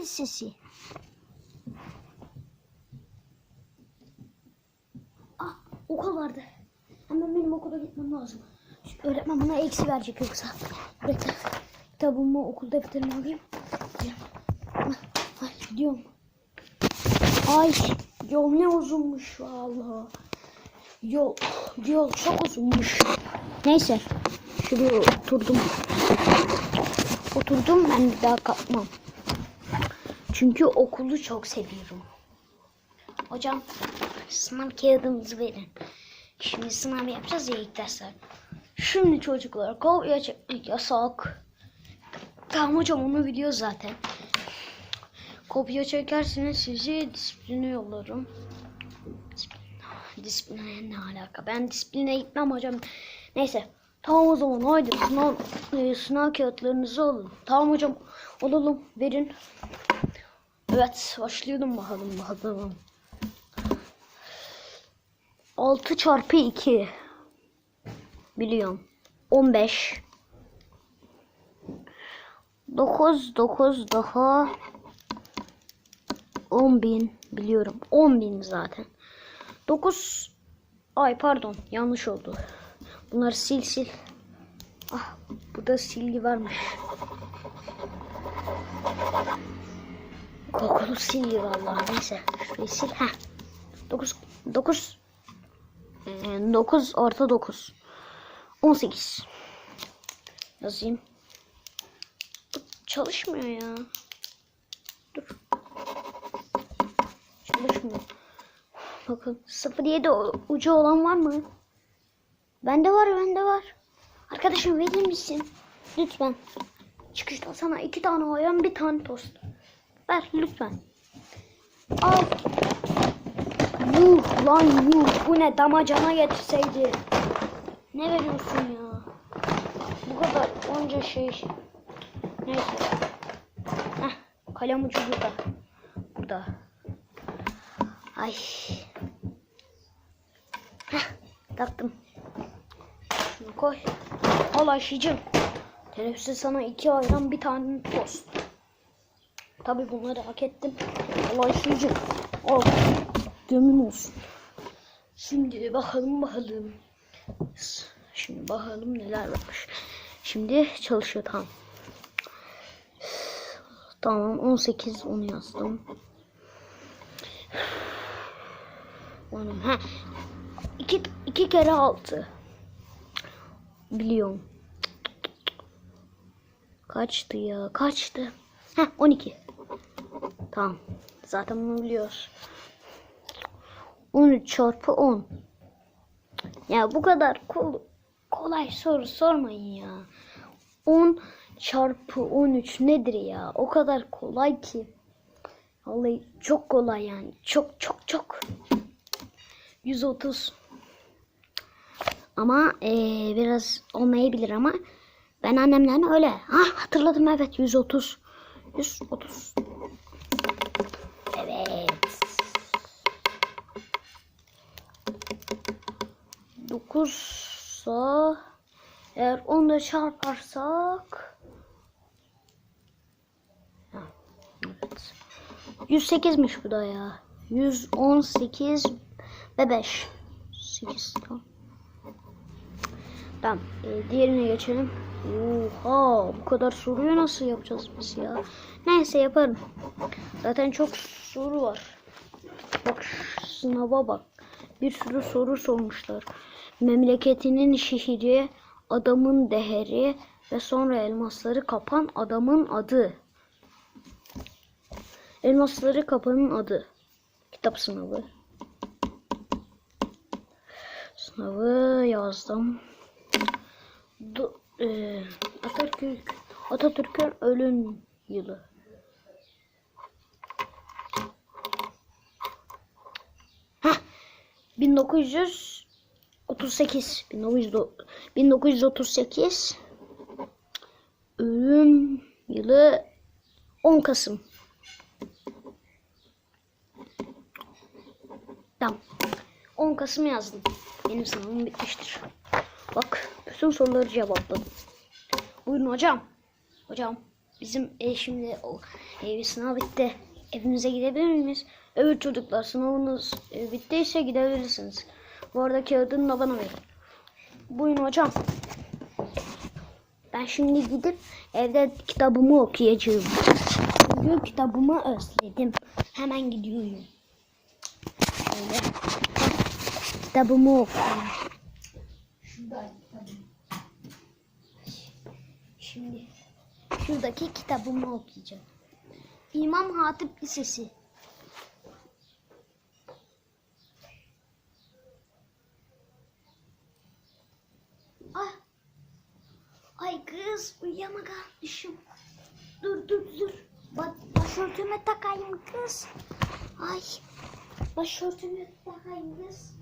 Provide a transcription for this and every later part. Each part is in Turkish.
zil sesi. Ah okul vardı. Hemen benim okula gitmem lazım. Şu öğretmen bana eksi verecek yoksa. Bekle. Kitabımı okul defterimi alayım. Ay gidiyorum. Ay yol ne uzunmuş vallahi. Yol, yol çok uzunmuş. Neyse. Şuraya oturdum. Oturdum ben bir daha kalkmam. Çünkü okulu çok seviyorum. Hocam sınav kağıdımızı verin. Şimdi sınav yapacağız ya ilk dersler. Şimdi çocuklar kopya çekmek yasak. Tamam hocam onu biliyor zaten. Kopya çekerseniz sizi disipline yollarım. Disipline, disipline ne alaka? Ben disipline gitmem hocam. Neyse. Tamam o zaman haydi sınav, e, sınav kağıtlarınızı alın. Tamam hocam alalım verin. Evet başlayalım bakalım bakalım. 6 çarpı 2 biliyorum. 15 9 9 daha 10 bin biliyorum. 10 bin zaten. 9 ay pardon yanlış oldu. Bunları sil sil. Ah burada silgi varmış. Kokulu silgi vallahi neyse. Şurayı sil. Heh. 9 9 9 artı 9 18 yazayım. Çalışmıyor ya. Dur. Çalışmıyor. Bakın 07 o- ucu olan var mı? Bende var, bende var. Arkadaşım verir misin? Lütfen. Çıkışta sana iki tane ayran, bir tane tost. Ver lütfen. Al. Yuh lan yuh. Bu ne damacana getirseydi. Ne veriyorsun ya? Bu kadar onca şey. Neyse. Heh, kalem ucu burada. Burada. Ay. Heh, taktım. Şunu koy. Al Ayşe'cim. Teneffüste sana iki ayran bir tane tost. Tabi bunları hak ettim. Ayşe'cim. Al. Gömün olsun. Şimdi bakalım bakalım. Şimdi bakalım neler varmış. Şimdi çalışıyor tamam. Tamam 18 onu yazdım. Onun ha. İki, iki kere altı. Biliyorum. Kaçtı ya? Kaçtı? Ha 12. Tamam. Zaten bunu biliyoruz. 13 çarpı 10. Ya bu kadar kol kolay soru sormayın ya. 10 çarpı 13 nedir ya? O kadar kolay ki. Vallahi çok kolay yani. Çok çok çok. 130. Ama eee, biraz olmayabilir ama ben annemden öyle. Ha hatırladım evet 130. 130. 9 sa eğer onu çarparsak evet. 108'miş bu da ya. 118 ve 5. 8 tamam. Tamam. e, diğerine geçelim. Oha bu kadar soruyu nasıl yapacağız biz ya? Neyse yaparım. Zaten çok soru var. Bak sınava bak. Bir sürü soru sormuşlar. Memleketinin şehri, adamın değeri ve sonra elmasları kapan adamın adı. Elmasları kapanın adı. Kitap sınavı. Sınavı yazdım. Du, e, Atatürk Atatürk'ün ölüm yılı. Heh, 1938 1900 1938 ölüm yılı 10 Kasım. Tamam. 10 Kasım yazdım. Benim sınavım bitmiştir. Bak bütün soruları cevapladım. Buyurun hocam. Hocam bizim e, şimdi o Evi sınav bitti. Evinize gidebilir miyiz? Evet çocuklar sınavınız e, bittiyse gidebilirsiniz. Bu arada kağıdını da bana verin. Buyurun hocam. Ben şimdi gidip evde kitabımı okuyacağım. Çünkü kitabımı özledim. Hemen gidiyorum. Şöyle. Kitabımı okuyayım. Şurada kitabım. Şimdi şuradaki kitabımı okuyacağım. İmam Hatip Lisesi. Ay. Ay kız uyuyamamışım. Dur dur dur. Ba başörtümü takayım kız. Ay. Başörtümü takayım kız.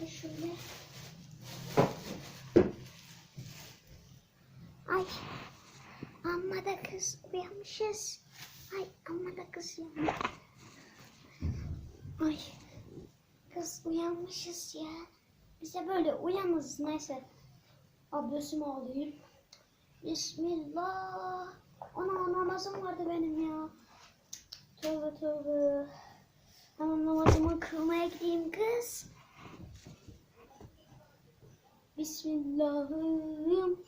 Ve şöyle. Ay. Amma da kız uyanmışız. Ay amma da kız uyanmış. Ay. Kız uyanmışız ya. Bize böyle uyanız neyse. Abdestimi alayım. Bismillah. Ana namazım vardı benim ya. Tövbe tövbe. Hemen namazımı kılmaya gideyim kız. Bismillahım.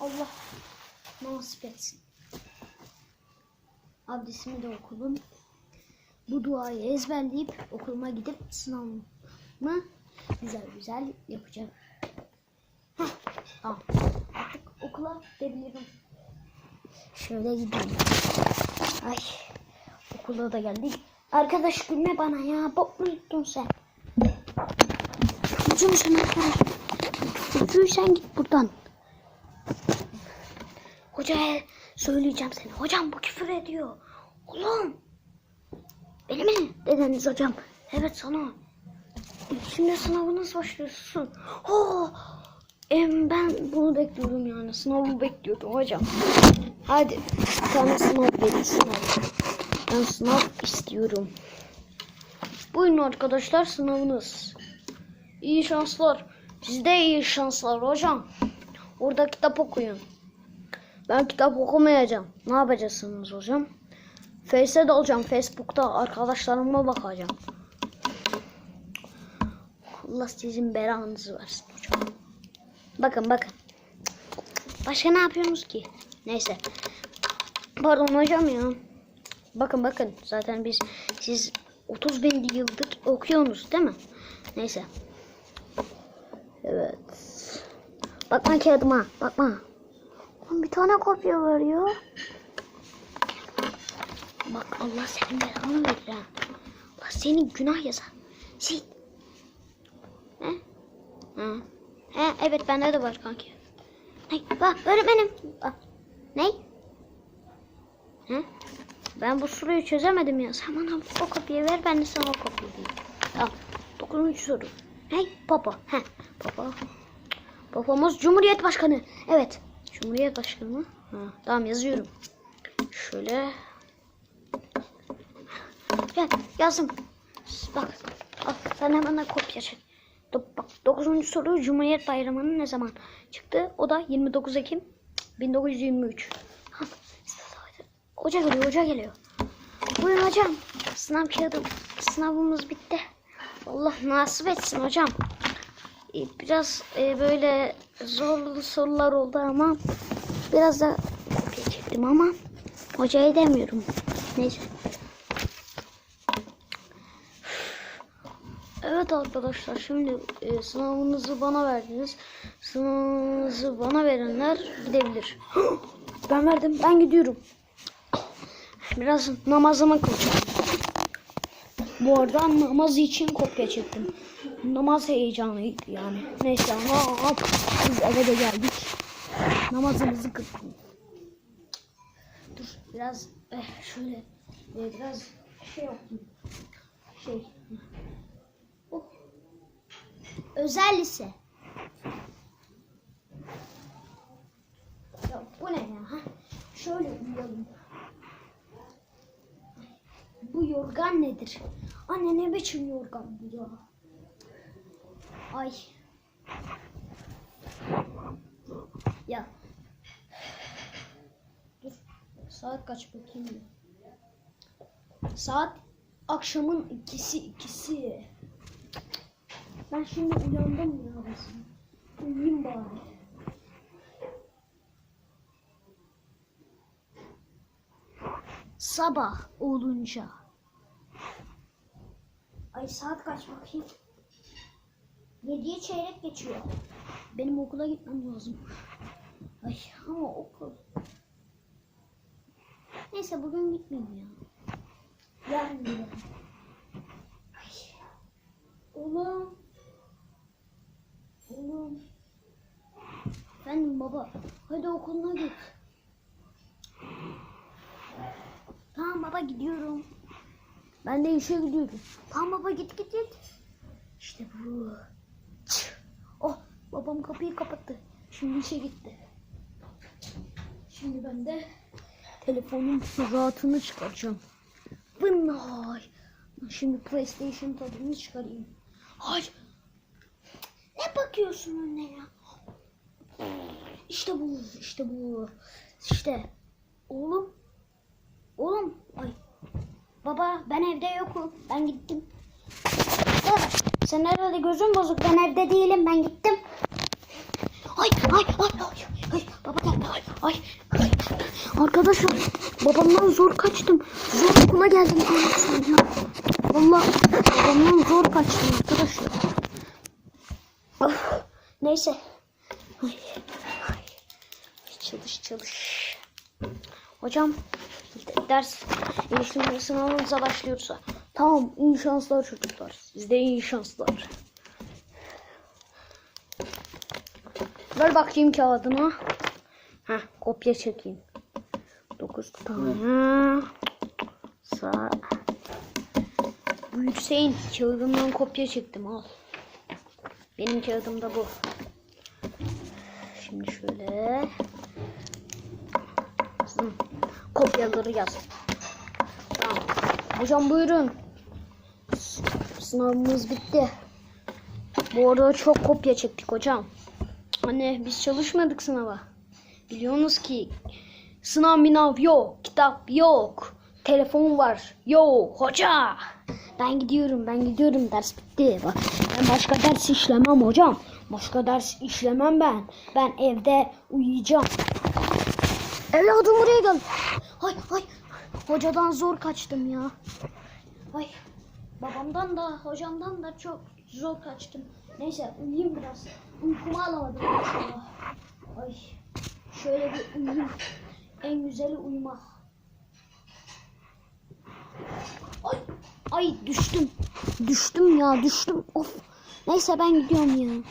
Allah nasip etsin. Abdestimi de okudum. Bu duayı ezberleyip okuluma gidip sınavımı güzel güzel yapacağım. Heh, tamam. Artık okula gidebilirim. Şöyle gideyim. Ay. Okula da geldik. Arkadaş gülme bana ya. Bok mu yuttun sen? Çocuğum sen arkadaş. Sen git buradan. Hocaya söyleyeceğim seni. Hocam bu küfür ediyor. Oğlum. Beni mi dediniz hocam? Evet sana. Şimdi sınavınız başlıyorsun. Oh, em, ben bunu bekliyordum yani. Sınavı bekliyordum hocam. Hadi bir tane sınav verin sınav. Ben sınav istiyorum. Buyurun arkadaşlar sınavınız. İyi şanslar. Sizde iyi şanslar hocam. Orada kitap okuyun. Ben kitap okumayacağım. Ne yapacaksınız hocam? Face'e dalacağım. Facebook'ta arkadaşlarıma bakacağım. Allah sizin belanızı versin. Bakın bakın. Başka ne yapıyorsunuz ki? Neyse. Pardon hocam ya. Bakın bakın. Zaten biz siz 30 bin yıldır okuyorsunuz değil mi? Neyse. Evet. Bakma kağıdıma. Bakma. Bir tane kopya var ya. Bak Allah senin belanı verir ha. Allah senin günah yazar. Sil. He? He. He, evet bende de var kanki. Ne? Bak öğretmenim. Bak. Ne? He? Ben bu soruyu çözemedim ya. Sen bana o kopyayı ver ben de sana o kopyayı vereyim. Tamam. Dokuzuncu soru. Ne? Papa. He. Papa. Papamız Cumhuriyet Başkanı. Evet. Cumhuriyet Başkanı? Ha, tamam yazıyorum. Şöyle. Gel yazdım. Bak. Al, sen hemen kopya çek. Bak 9. soru Cumhuriyet Bayramı'nın ne zaman çıktı? O da 29 Ekim 1923. Ha, hoca geliyor, hoca geliyor. Buyurun hocam. Sınav kağıdı, sınavımız bitti. Allah nasip etsin hocam. Ee, Biraz e, böyle zorlu sorular oldu ama biraz da kopya çektim ama hocaya demiyorum. Neyse. Evet arkadaşlar şimdi e, sınavınızı bana verdiniz. Sınavınızı bana verenler gidebilir. Ben verdim ben gidiyorum. Biraz namazımı kılacağım. Bu arada namaz için kopya çektim. Namaz heyecanıydı yani. Neyse ama biz eve de geldik. Namazımızı kıldık. Dur biraz eh, şöyle biraz şey yapayım. Şey. Özel lise. Ya bu ne ya? Ha? Şöyle uyuyalım. Bu yorgan nedir? Anne ne biçim yorgan bu ya? Ay. Ya. Dur. Saat kaç bakayım. Saat akşamın ikisi ikisi. Ben şimdi uyandım ya. Uyuyayım bari. Sabah olunca. Ay saat kaç bakayım? Yediye çeyrek geçiyor. Benim okula gitmem lazım. Ay ama okul. Neyse bugün gitmeyeyim ya. Yarın gidelim. Ay. Oğlum. Oğlum. Efendim baba. Hadi okuluna git. Tamam baba gidiyorum. Ben de işe gidiyorum. Tamam baba git git git. İşte bu. Oh babam kapıyı kapattı. Şimdi işe gitti. Şimdi ben de telefonun rahatını çıkaracağım. Vınay. Şimdi PlayStation tadını çıkarayım. Ay. Ne bakıyorsun önüne ya? İşte bu, işte bu. İşte. Oğlum. Oğlum. Ay. Baba ben evde yokum. Ben gittim. Baba, sen herhalde gözün bozuk. Ben evde değilim. Ben gittim. Ay ay ay ay. ay. Baba geldi. Ay ay. Arkadaşlar babamdan zor kaçtım. Zor okula geldim. Vallahi babamdan zor kaçtım arkadaşlar. Of. Neyse. Ay. Ay. Çalış çalış. Hocam ders geliştirme sınavımıza başlıyorsa. Tamam iyi şanslar çocuklar. Sizde iyi şanslar. Ver bakayım kağıdına. Heh, kopya çekeyim. 9 tane. Sağ. Hüseyin kağıdımdan kopya çektim al. Benim kağıdım da bu. Şimdi şöyle. Kızım, kopyaları yaz. Tamam. Hocam buyurun. Sınavımız bitti. Bu arada çok kopya çektik hocam. Anne biz çalışmadık sınava. Biliyorsunuz ki sınav minav yok, kitap yok, telefon var. Yok hoca. Ben gidiyorum, ben gidiyorum. Ders bitti. Bak, başka ders işlemem hocam. Başka ders işlemem ben. Ben evde uyuyacağım. Evladım buraya gel. Ay ay. Hocadan zor kaçtım ya. Ay. Babamdan da hocamdan da çok zor kaçtım. Neyse uyuyayım biraz. Uykumu alamadım. inşallah. Ay. Şöyle bir uyuyayım. En güzeli uyumak. Ay. Ay düştüm. Düştüm ya düştüm. Of. Neyse ben gidiyorum ya.